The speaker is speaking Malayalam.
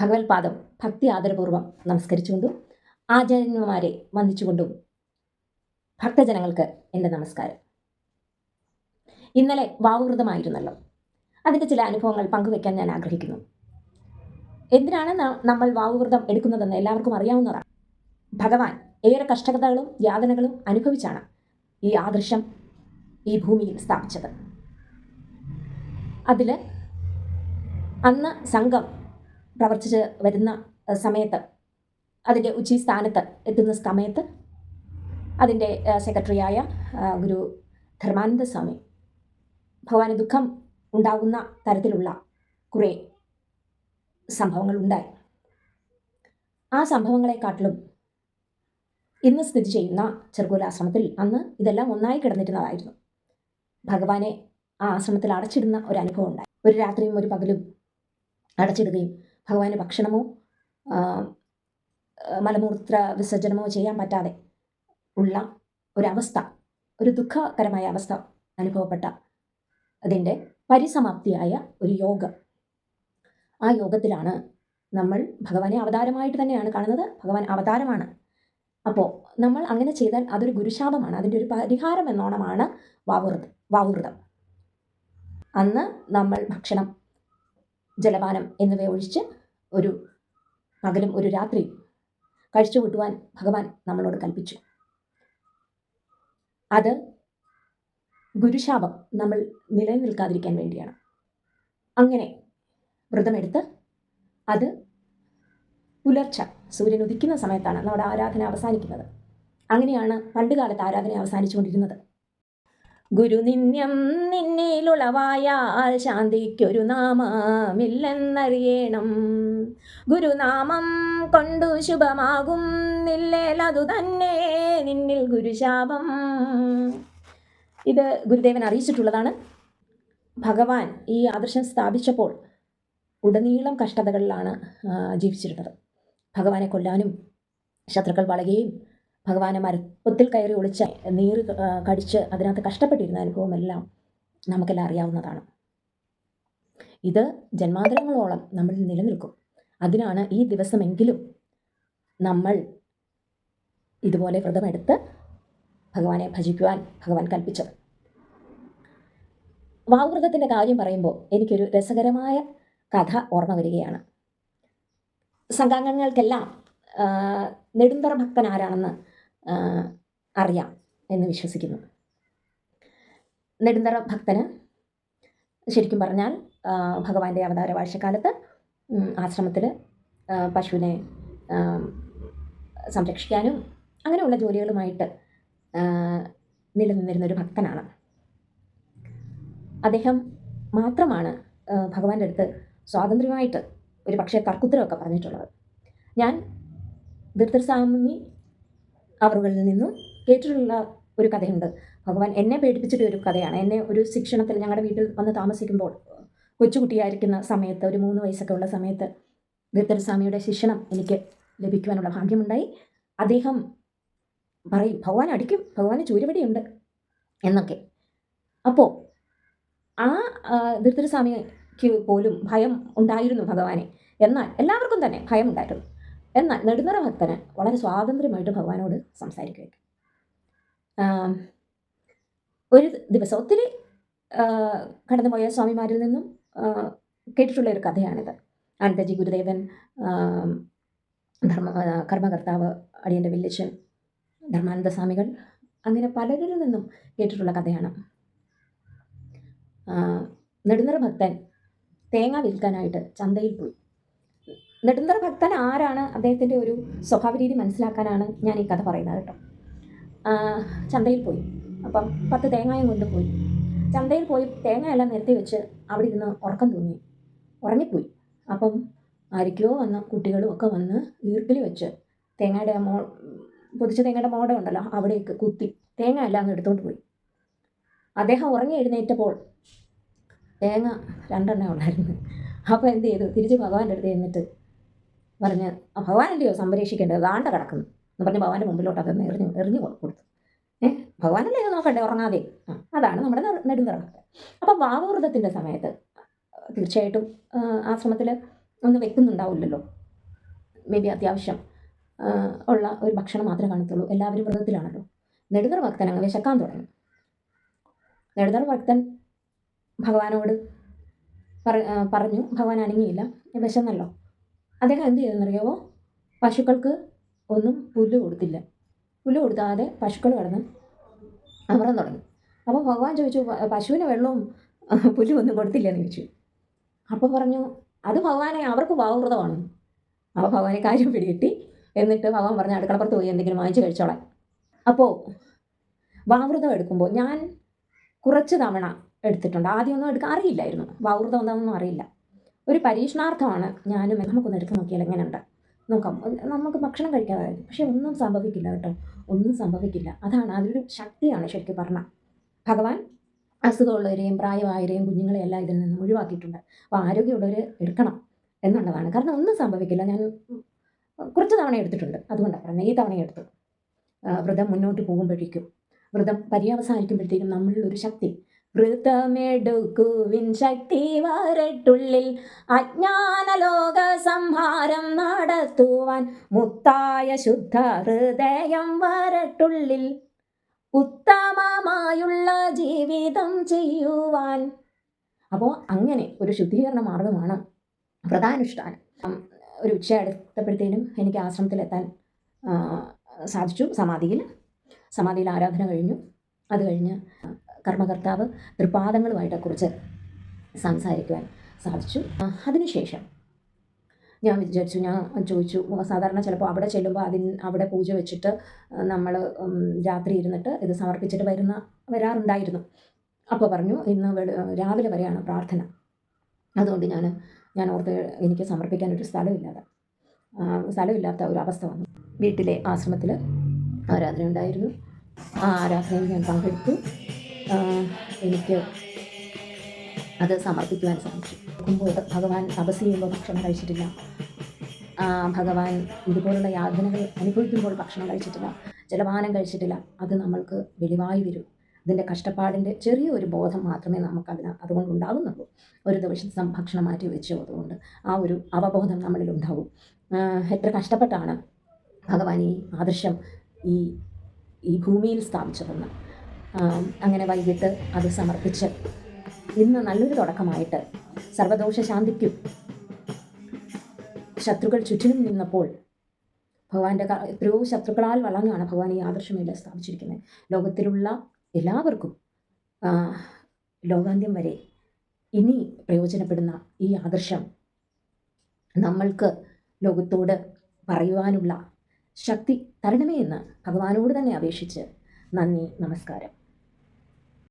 ഭഗവത്പാദം ഭക്തി ആദരപൂർവം നമസ്കരിച്ചുകൊണ്ടും ആചാര്യന്മാരെ വന്ദിച്ചുകൊണ്ടും ഭക്തജനങ്ങൾക്ക് എന്റെ നമസ്കാരം. ഇന്നലെ വാവുവൃതമായിരുന്നല്ലോ അതിന്റെ ചില അനുഭവങ്ങൾ പങ്കുവെക്കാൻ ഞാൻ ആഗ്രഹിക്കുന്നു. എന്തിനാണ് നമ്മൾ വാവുവ്രതം എടുക്കുന്നതെന്ന് എല്ലാവർക്കും അറിയാവുന്നതാണ്. ഭഗവാൻ ഏറെ കഷ്ടതകളും യാതനകളും അനുഭവിച്ചാണ് ഈ ആദർശം ഈ ഭൂമിയിൽ സ്ഥാപിച്ചത്. അതിൽ അന്ന് സംഘം പ്രവർത്തിച്ച് വരുന്ന സമയത്ത് അതിന്റെ ഉച്ചി സ്ഥാനത്ത് എത്തുന്ന സമയത്ത് അതിന്റെ സെക്രട്ടറിയായ ഗുരു ധർമാനന്ദ സ്വാമി ഭഗവാന് ദുഃഖം ഉണ്ടാകുന്ന തരത്തിലുള്ള കുറേ സംഭവങ്ങളുണ്ടായി ആ സംഭവങ്ങളെക്കാട്ടിലും ഇന്ന് സ്ഥിതി ചെയ്യുന്ന ചെറുകോല ആശ്രമത്തിൽ അന്ന് ഇതെല്ലാം ഒന്നായി കിടന്നിരുന്നതായിരുന്നു. ഭഗവാനെ ആ ആശ്രമത്തിൽ അടച്ചിടുന്ന ഒരു അനുഭവം ഉണ്ടായി. ഒരു രാത്രിയും ഒരു പകലും അടച്ചിടുകയും ഭഗവാന് ഭക്ഷണമോ മലമൂത്ര വിസർജനമോ ചെയ്യാൻ പറ്റാതെ ഉള്ള ഒരവസ്ഥ ഒരു ദുഃഖകരമായ അവസ്ഥ അനുഭവപ്പെട്ട അതിന്റെ പരിസമാപ്തിയായ ഒരു യോഗം. ആ യോഗത്തിലാണ് നമ്മൾ ഭഗവാനെ അവതാരമായിട്ട് തന്നെയാണ് കാണുന്നത് ഭഗവാൻ അവതാരമാണ്. അപ്പോൾ നമ്മൾ അങ്ങനെ ചെയ്താൽ അതൊരു ഗുരുശാപമാണ് അതിന്റെ ഒരു പരിഹാരം എന്നോണമാണ് വാവുവൃതം വാവൃതം അന്ന് നമ്മൾ ഭക്ഷണം ജലപാനം എന്നിവ ഒഴിച്ച് ഒരു പകലും ഒരു രാത്രിയും കഴിച്ചു കൂട്ടുവാൻ ഭഗവാൻ നമ്മളോട് കൽപ്പിച്ചു. അത് ഗുരുശാപം നമ്മൾ നിലനിൽക്കാതിരിക്കാൻ വേണ്ടിയാണ്. അങ്ങനെ വ്രതമെടുത്ത് അത് പുലർച്ച സൂര്യൻ ഉദിക്കുന്ന സമയത്താണ് നമ്മുടെ ആരാധന അവസാനിക്കുന്നത്. അങ്ങനെയാണ് പണ്ടുകാലത്ത് ആരാധന അവസാനിച്ചുകൊണ്ടിരുന്നത്. ഗുരു നിന്യം നിന്നിലുളവായാൽ ശാന്തിക്കൊരു നാമമില്ലെന്നറിയണം. ഗുരുനാമം കൊണ്ടു ശുഭമാകും നില്ലേലതു തന്നെ നിന്നിൽ ഗുരുശാപം. ഇത് ഗുരുദേവൻ അറിയിച്ചിട്ടുള്ളതാണ്. ഭഗവാൻ ഈ ആദർശം സ്ഥാപിച്ചപ്പോൾ ഉടനീളം കഷ്ടതകളിലാണ് ജീവിച്ചിരുന്നത്. ഭഗവാനെ കൊല്ലാനും ശത്രുക്കൾ വളയുകയും ഭഗവാനെ മരപ്പത്തിൽ കയറി ഒളിച്ച നീർ കടിച്ച് അതിനകത്ത് കഷ്ടപ്പെട്ടിരുന്ന അനുഭവമെല്ലാം നമുക്കെല്ലാം അറിയാവുന്നതാണ്. ഇത് ജന്മാന്തരങ്ങളോളം നമ്മൾ നിലനിൽക്കും. അതിനാണ് ഈ ദിവസമെങ്കിലും നമ്മൾ ഇതുപോലെ വ്രതമെടുത്ത് ഭഗവാനെ ഭജിക്കുവാൻ ഭഗവാൻ കൽപ്പിച്ചത്. വാവ്രതത്തിന്റെ കാര്യം പറയുമ്പോൾ എനിക്കൊരു രസകരമായ കഥ ഓർമ്മ വരികയാണ്. സംഘാംഗങ്ങൾക്കെല്ലാം നെടുന്തറ ആ, അറിയാം എന്ന് വിശ്വസിക്കുന്നു. നെടുന്തറ ഭക്തന് ശരിക്കും പറഞ്ഞാൽ ഭഗവാന്റെ അവതാര വാഴ്ചക്കാലത്ത് ആശ്രമത്തിൽ പശുവിനെ സംരക്ഷിക്കാനും അങ്ങനെയുള്ള ജോലികളുമായിട്ട് നിലനിന്നിരുന്നൊരു ഭക്തനാണ്. അദ്ദേഹം മാത്രമാണ് ഭഗവാന്റെ അടുത്ത് സ്വാതന്ത്ര്യമായിട്ട് ഒരു പക്ഷേ തർക്കുത്തരമൊക്കെ പറഞ്ഞിട്ടുള്ളത്. ഞാൻ ദീർഘസ്വാമി അവറുകളിൽ നിന്നും കേട്ടിട്ടുള്ള ഒരു കഥയുണ്ട്. ഭഗവാൻ എന്നെ പേടിപ്പിച്ചിട്ട് ഒരു കഥയാണ്. എന്നെ ഒരു ശിക്ഷണത്തിൽ ഞങ്ങളുടെ വീട്ടിൽ വന്ന് താമസിക്കുമ്പോൾ കൊച്ചുകുട്ടിയായിരിക്കുന്ന സമയത്ത് ഒരു മൂന്ന് വയസ്സൊക്കെ ഉള്ള സമയത്ത് ദീർഘസ്വാമിയുടെ ശിക്ഷണം എനിക്ക് ലഭിക്കുവാനുള്ള ഭാഗ്യമുണ്ടായി. അദ്ദേഹം പറയും ഭഗവാൻ അടിക്കും ഭഗവാന് ചൂരുപടിയുണ്ട് എന്നൊക്കെ. അപ്പോൾ ആ ദീർഘസ്വാമിക്ക് പോലും ഭയം ഉണ്ടായിരുന്നു ഭഗവാനെ. എന്നാൽ എല്ലാവർക്കും തന്നെ ഭയം ഉണ്ടായിരുന്നു എന്നാൽ നെടുന്നറ ഭക്തന് വളരെ സ്വാതന്ത്ര്യമായിട്ട് ഭഗവാനോട് സംസാരിക്കുകയൊക്കെ ഒരു ദിവസം ഒത്തിരി കടന്നുപോയ സ്വാമിമാരിൽ നിന്നും കേട്ടിട്ടുള്ള ഒരു കഥയാണിത്. അനന്തജി ഗുരുദേവൻ ധർമ്മ കർമ്മകർത്താവ് അടിയന്റെ വില്ലച്ചൻ ധർമാനന്ദ സ്വാമികൾ അങ്ങനെ പലരിൽ നിന്നും കേട്ടിട്ടുള്ള കഥയാണ്. നെടുന്നറ ഭക്തൻ തേങ്ങ വിൽക്കാനായിട്ട് ചന്തയിൽ പോയി. നെടുന്തറ ഭക്തൻ ആരാണ് അദ്ദേഹത്തിന്റെ ഒരു സ്വഭാവ രീതി മനസ്സിലാക്കാനാണ് ഞാൻ ഈ കഥ പറയുന്നത് കേട്ടോ. ചന്തയിൽ പോയി. അപ്പം പത്ത് തേങ്ങയും കൊണ്ട് പോയി. ചന്തയിൽ പോയി തേങ്ങയെല്ലാം നിരത്തി വെച്ച് അവിടെ ഇരുന്ന് ഉറക്കം തൂങ്ങി. ഉറങ്ങിപ്പോയി. അപ്പം ആരൊക്കെയോ വന്ന കുട്ടികളും ഒക്കെ വന്ന് ഈർക്കിൽ വെച്ച് തേങ്ങയുടെ മോ പൊതിച്ച തേങ്ങയുടെ മോട ഉണ്ടല്ലോ അവിടേക്ക് കുത്തി തേങ്ങ എല്ലാം അങ്ങ് എടുത്തുകൊണ്ട് പോയി. അദ്ദേഹം ഉറങ്ങി എഴുന്നേറ്റപ്പോൾ തേങ്ങ രണ്ടെണ്ണേ ഉണ്ടായിരുന്നു അപ്പോൾ എന്ത് ചെയ്തു? തിരിച്ച് ഭഗവാന്റെ അടുത്ത് ചെന്നിട്ട് പറഞ്ഞ് "ആ, ഭഗവാനല്ലയോ സംരക്ഷിക്കേണ്ടത്? ദാണ്ട കിടക്കുന്നു. എന്ന് പറഞ്ഞ് ഭഗവാന്റെ മുമ്പിലോട്ട് അതൊന്ന് എറിഞ്ഞു എറിഞ്ഞു കൊടുത്തു. ഏ? ഭഗവാനല്ലേ ഇത് നോക്കണ്ടേ? ഉറങ്ങാതെ. അതാണ് നമ്മുടെ നെടുന്തറ അപ്പോൾ വാവവൃതത്തിന്റെ സമയത്ത് തീർച്ചയായിട്ടും ആശ്രമത്തിൽ ഒന്നും വെക്കുന്നുണ്ടാവില്ലല്ലോ. മേ ബി അത്യാവശ്യം ഉള്ള ഒരു ഭക്ഷണം മാത്രമേ കാണത്തുള്ളൂ. എല്ലാവരും വ്രതത്തിലാണല്ലോ. നെടുതർ ഭക്തൻ അങ്ങ് വിശക്കാൻ തുടങ്ങി. നെടുതർ ഭക്തൻ ഭഗവാനോട് പറഞ്ഞു ഭഗവാൻ അനങ്ങിയില്ല. വിശന്നല്ലോ. അദ്ദേഹം എന്ത് ചെയ്തെന്നറിയാവോ പശുക്കൾക്ക് ഒന്നും പുല്ല് കൊടുത്തില്ല. പുല്ല് കൊടുക്കാതെ പശുക്കൾ കിടന്ന് അമറാൻ തുടങ്ങി. അപ്പോൾ ഭഗവാൻ ചോദിച്ചു "പ- പശുവിന് വെള്ളവും പുല്ല് ഒന്നും കൊടുത്തില്ലെന്ന് ചോദിച്ചു. അപ്പോൾ പറഞ്ഞു അത് ഭഗവാനെ അവർക്ക് ഭാവവ്രതമാണ് അപ്പോൾ ഭഗവാനെ കാര്യം പിടികിട്ടി. എന്നിട്ട് ഭഗവാൻ പറഞ്ഞു അടുക്കളപ്പുറത്ത് പോയി എന്തെങ്കിലും വാങ്ങിച്ച് കഴിച്ചോളാം അപ്പോൾ വാവൃതം എടുക്കുമ്പോൾ ഞാൻ കുറച്ച് തവണ എടുത്തിട്ടുണ്ട്. ആദ്യമൊന്നും എടുക്കാൻ അറിയില്ലായിരുന്നു. വാവൃതം എന്താണെന്നും അറിയില്ല. ഒരു പരീക്ഷണാർത്ഥമാണ് ഞാനും നമുക്കൊന്ന് എടുത്ത് നോക്കിയാൽ എങ്ങനെയുണ്ട്? നോക്കാം. നമുക്ക് ഭക്ഷണം കഴിക്കാതെ പക്ഷേ ഒന്നും സംഭവിക്കില്ല കേട്ടോ. ഒന്നും സംഭവിക്കില്ല. അതാണ് അതൊരു ശക്തിയാണ് ശരിക്കും പറഞ്ഞാൽ. ഭഗവാൻ അസുഖമുള്ളവരെയും പ്രായമായവരെയും കുഞ്ഞുങ്ങളെയെല്ലാം ഇതിൽ നിന്ന് ഒഴിവാക്കിയിട്ടുണ്ട്. അപ്പോൾ ആരോഗ്യമുള്ളവർ എടുക്കണം എന്നുള്ളതാണ്. കാരണം ഒന്നും സംഭവിക്കില്ല. ഞാൻ കുറച്ച് തവണ എടുത്തിട്ടുണ്ട്. അതുകൊണ്ടാണ് പറഞ്ഞത് ഈ തവണ എടുത്തു. വ്രതം മുന്നോട്ട് പോകുമ്പോഴേക്കും. വ്രതം പര്യവസാനിക്കുമ്പോഴത്തേക്കും നമ്മളിൽ ഒരു ശക്തി വ്രതമെടുക്കുവിൻ ശക്തി വരട്ടുള്ളിൽ. അജ്ഞാന ലോക സംഹാരം നടത്തുവാൻ മുത്തായ ശുദ്ധ ഹൃദയം വരട്ടുള്ളിൽ. ഉത്തമമായുള്ള ജീവിതം ചെയ്യുവാൻ. അപ്പോൾ അങ്ങനെ ഒരു ശുദ്ധീകരണ മാർഗമാണ് വ്രതാനുഷ്ഠാനം. ഒരു ഉച്ച എടുത്തപ്പോഴത്തേനും എനിക്ക് ആശ്രമത്തിലെത്താൻ സാധിച്ചു. സമാധിയിൽ സമാധിയിൽ ആരാധന കഴിഞ്ഞു. അത് കഴിഞ്ഞ് കർമ്മകർത്താവ് തൃപാദങ്ങളുമായിട്ട് കുറിച്ച് സംസാരിക്കുവാൻ സാധിച്ചു. അതിനുശേഷം ഞാൻ വിചാരിച്ചു ഞാൻ ചോദിച്ചു സാധാരണ ചിലപ്പോൾ അവിടെ ചെല്ലുമ്പോൾ അതിന് അവിടെ പൂജ വെച്ചിട്ട് നമ്മൾ രാത്രി ഇരുന്നിട്ട് ഇത് സമർപ്പിച്ചിട്ട് വരുന്ന വരാറുണ്ടായിരുന്നു. അപ്പോൾ പറഞ്ഞു ഇന്ന് രാവിലെ വരെയാണ് പ്രാർത്ഥന. അതുകൊണ്ട് ഞാൻ ഞാൻ ഓർത്ത് എനിക്ക് സമർപ്പിക്കാൻ ഒരു സ്ഥലമില്ലാതെ സ്ഥലമില്ലാത്ത ഒരു അവസ്ഥ വന്നു. വീട്ടിലെ ആശ്രമത്തിൽ ആരാധന ഉണ്ടായിരുന്നു ആ ആരാധനയിൽ ഞാൻ പങ്കെടുത്തു. എനിക്ക് അത് സമർപ്പിക്കുവാൻ സാധിച്ചു. നോക്കുമ്പോൾ ഭഗവാൻ തപസ് ചെയ്യുമ്പോൾ ഭക്ഷണം കഴിച്ചിട്ടില്ല. ഭഗവാൻ ഇതുപോലുള്ള യാതനകൾ അനുഭവിക്കുമ്പോൾ ഭക്ഷണം കഴിച്ചിട്ടില്ല. ജലപാനം കഴിച്ചിട്ടില്ല. അത് നമ്മൾക്ക് വെളിവായി വരും. ഇതിന്റെ കഷ്ടപ്പാടിന്റെ ചെറിയൊരു ബോധം മാത്രമേ നമുക്ക് അതിന് അതുകൊണ്ട് ഉണ്ടാകുന്നുള്ളൂ. ഒരു ദിവസം ഭക്ഷണം മാറ്റി വെച്ചു. അതുകൊണ്ട് ആ ഒരു അവബോധം നമ്മളിൽ ഉണ്ടാവും. എത്ര കഷ്ടപ്പെട്ടാണ് ഭഗവാൻ ഈ ആദർശം ഈ ഈ ഭൂമിയിൽ സ്ഥാപിച്ചതെന്ന്. അങ്ങനെ വൈകിട്ട് അത് സമർപ്പിച്ച് ഇന്ന് നല്ലൊരു തുടക്കമായിട്ട് സർവദോഷ ശാന്തിക്കും ശത്രുക്കൾ ചുറ്റിനും നിന്നപ്പോൾ ഭഗവാന്റെ എത്രയോ ശത്രുക്കളാൽ വളർന്നാണ് ഭഗവാൻ ഈ ആദർശമേല സ്ഥാപിച്ചിരിക്കുന്നത്. ലോകത്തിലുള്ള എല്ലാവർക്കും ലോകാന്ത്യം വരെ ഇനി പ്രയോജനപ്പെടുന്ന ഈ ആദർശം നമ്മൾക്ക് ലോകത്തോട് പറയുവാനുള്ള ശക്തി തരണമേ എന്ന് ഭഗവാനോട് തന്നെ അപേക്ഷിച്ച് നന്ദി നമസ്കാരം.